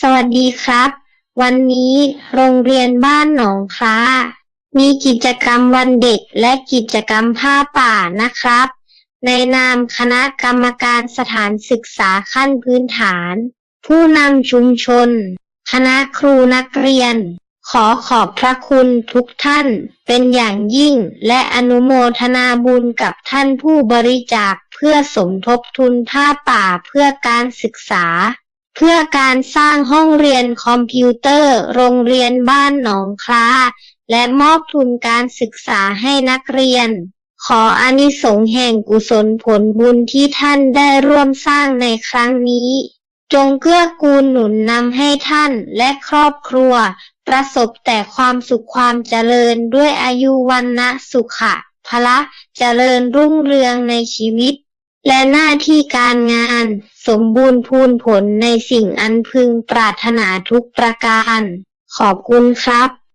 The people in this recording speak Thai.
สวัสดีครับ วันนี้โรงเรียนบ้านหนองคล้า มีกิจกรรมวันเด็กและกิจกรรมผ้าป่านะครับ ในนามคณะกรรมการสถานศึกษาขั้นพื้นฐาน ผู้นำชุมชน คณะครูนักเรียน ขอขอบพระคุณทุกท่านเป็นอย่างยิ่งและอนุโมทนาบุญกับท่านผู้บริจาคเพื่อสมทบทุนผ้าป่าเพื่อการศึกษา เพื่อการสร้างห้องเรียนคอมพิวเตอร์ โรงเรียนบ้านหนองคล้า และมอบทุนการศึกษาให้นักเรียน ขออานิสงส์แห่งกุศลผลบุญที่ท่านได้ร่วมสร้างในครั้งนี้ จงเกื้อกูลหนุนนำให้ท่านและครอบครัว ประสบแต่ความสุขความเจริญด้วยอายุวันนะสุขะพละเจริญรุ่งเรืองในชีวิต และหน้าที่การงาน สมบูรณ์พูนผลในสิ่งอันพึงปรารถนาทุกประการ ขอบคุณครับ